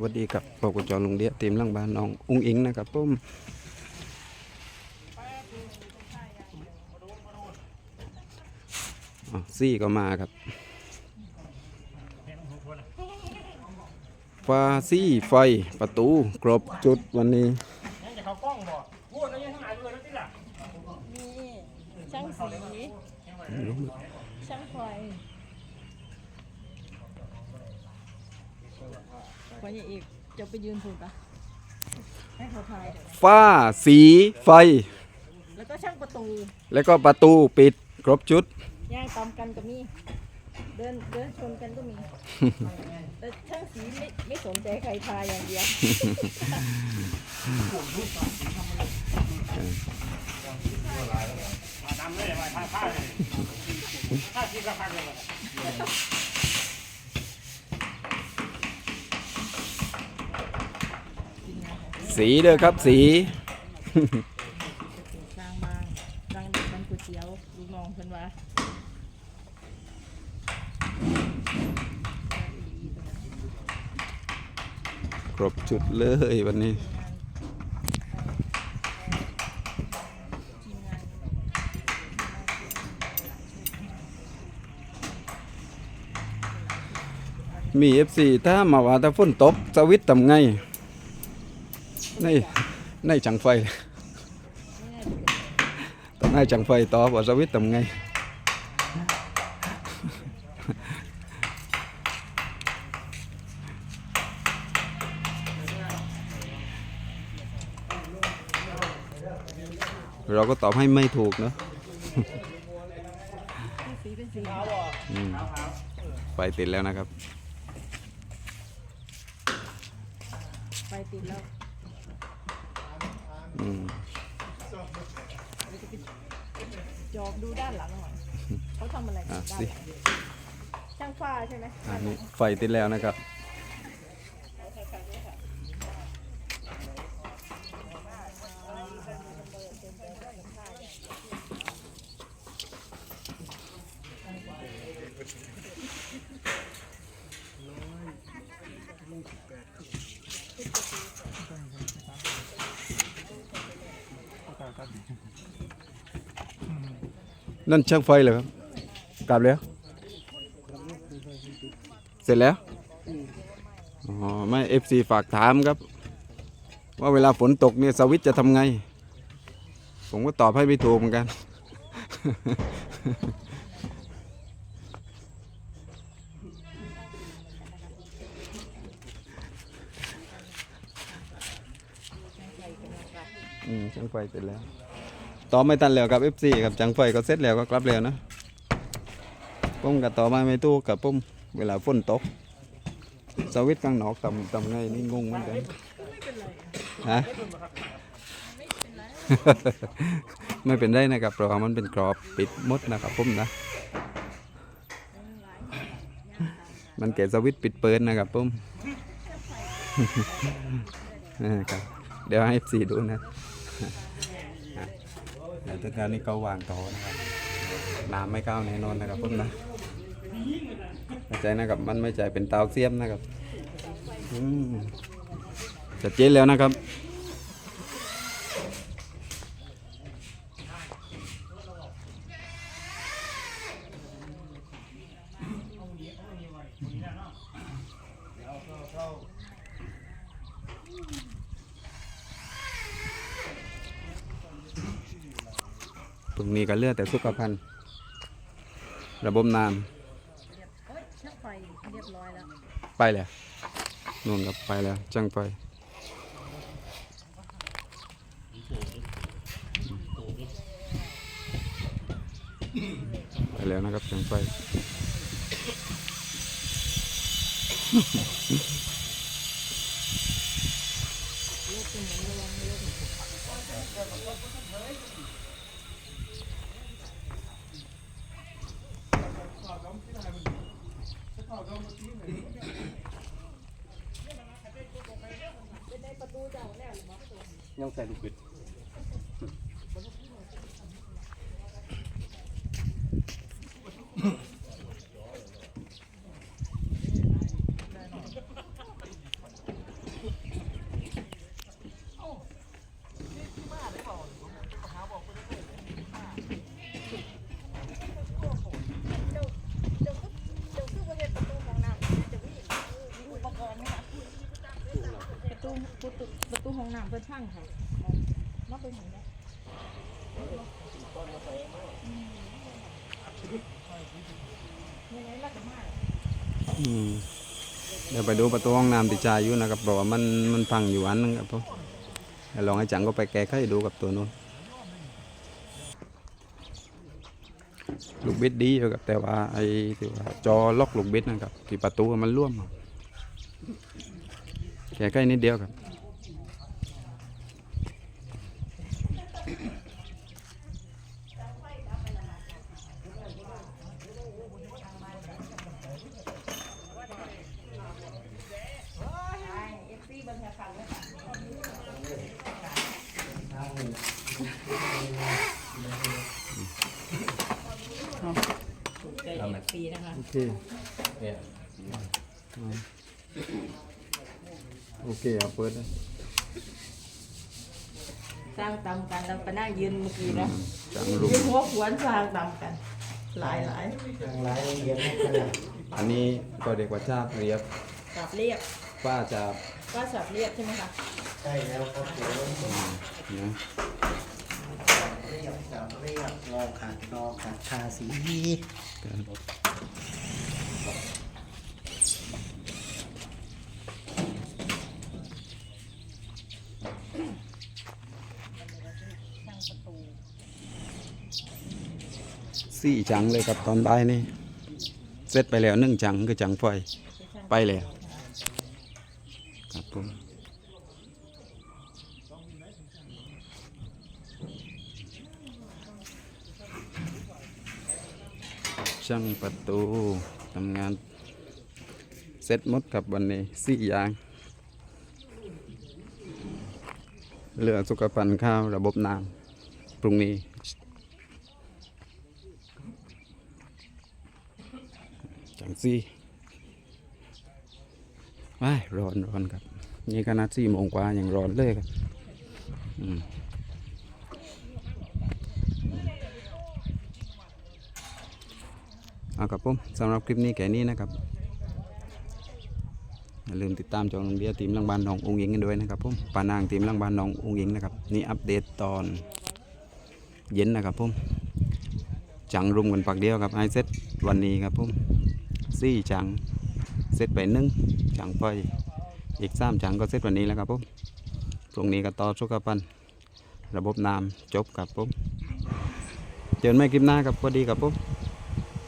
สวัสดีกับปกจลุงเดียทีมหลังบ้านน้องอุ้งอิงนะครับผมซี่ก็มาครับฟ้าซี่ไฟประตูครบจุดวันนี้ช่างสีช่างไฟ วันนี้อีกจะไปยืนถูกปะให้เขาทายฟ้าสีไฟ แล้วก็ช่างประตูแล้วก็ประตูปิดครบจุด ย่างตามกันก็มี เดินเดินชนกันก็มี แต่ช่างสีไม่ไม่สนใจใครทายอย่างเดียวมาดำเลยมาท่าท่าเลยท่าที่กระพังเลย สีเด้อครับสี สร้างบ้านสร้างเด็กบ้านก๋วยเตี๋ยวลูกน้องเพิ่นว่าครบจุดเลยวันนี้ทีมงานมีถ้ามาว่าถ้าฝนตกสวิตช์ทำไง ในในจังไฟต้องให้จังไฟตอบว่สวิตช์ทำไงเราก็ตอบให้ไม่ถูกเนอะไฟติดแล้วนะครับ ไฟติดแล้ว อืมจอบดูด้านหลังหน่อยเขาทำอะไรกันอะด้านสิหลังช่างฟ้าใช่ไหมอันนี้ไฟติดแล้วนะครับ นั่นช่างไฟเหรอครับ กลับแล้ว เสร็จแล้ว อ๋อ ไม่เอฟซีฝากถามครับ ว่าเวลาฝนตกเนี่ยสวิตจะทำไง ผมก็ตอบให้ไม่ถูกเหมือนกัน อืมจังไฟเสร็จแล้ว ต่อไม่ทันแล้วกับ FC กับจังไฟก็เสร็จแล้วก็กลับแล้วนะปุ้มกับต่อมาไม่ตู้กับปุ้มเวลาฝนตกสวิตช์ข้างนอกทำทำไงนี่งงเหมือนกันฮะไม่เป็นไรนะครับเพราะว่ามันเป็นกรอบปิดมดนะครับปุ้มนะ มันเกสวิตปิดเปิดนะครับปุ้มนะครับเดี๋ยวให้ FC ดูนะ เดี๋ยวตอนนี้ก็วางโต๊นะครับน้ำไม่ก้าวแน่นอนนะครับพุ่มนะไม่ใจนะครับมันไม่ใจเป็นเตาเสียมนะครับอืมชัดเจนแล้วนะครับ ตรงนี้ก็เลือแต่สุขภัณฑ์ระบบน้เอ้ยช่างไฟเรียบร้อยแล้วไปแล้วนู่นครับไปแล้วจังไปไปแล้วนะครับจังไป ใส่ลูกบิดประตูห้องน้ำเพื่นช่างค่ะ มาเป็นหยังไงยังไงล่ะก็มาอืมเดี๋ยวไปดูประตูห้องน้ำติจายอยู่นะครับบอกว่ามันมันพังอยู่อันนึงครับผมเดี๋ยวลองให้จังก็ไปแก้ไขดูกับตัวนู้นลูกบิดดีอยู่ครับแต่ว่าไอ้ที่ว่าจอล็อกลูกบิดนะครับที่ประตูมันร่วมแก้ไขนิดเดียวครับ เอฟซีบรรยากาศเลยค่ะ ถูกใจเอฟซีนะคะ โอเคโอเคเอาเปิดเลยสร้างตำกันเราไปนั่งยืนเมื่อกี้นะจังลูกยืนหัวขวนสร้างตำกัน หลายหลายอันนี้ก็เด็กว่าชาบเรียบสับเรียบป้าจะก็สับเรียบใช่ไหมคะใช่แล้วครับผมนะ เรียบกับเรียบรอขัดรอขัดทาสีสี่จังเลยครับตอนบ่ายนี่เสร็จไปแล้วหนึ่งจังคือจังไฟไปแล้วครับผม ช่างประตูทำงานเสร็จหมดกับวันนี้สี่อย่างเหลือสุขภัณฑ์ข้าวระบบน้ำพรุ่งนี้ จังซี่ว้ายร้อนร้อนครับ นี่ขนาดสี่โมงกว่ายังร้อนเลยครับ อืม เอาครับผมสำหรับคลิปนี้แค่นี้นะครับอย่าลืมติดตามจองเบียร์ทีมลังบานน้ององค์หญิงกันด้วยนะครับผมปานางทีมลังบานน้ององค์หญิงนะครับนี่อัปเดตตอนเย็นนะครับผมจังรุมกันปักเดียวครับไอเซตวันนี้ครับผมสี่จังเสร็จไปหนึ่งจังไปอีกสามจังก็เสร็จวันนี้แล้วครับผมพรุ่งนี้ก็ต่อสุขภัณฑ์ระบบน้ำจบครับผมเจอกันใหม่คลิปหน้าครับพอดีครับผม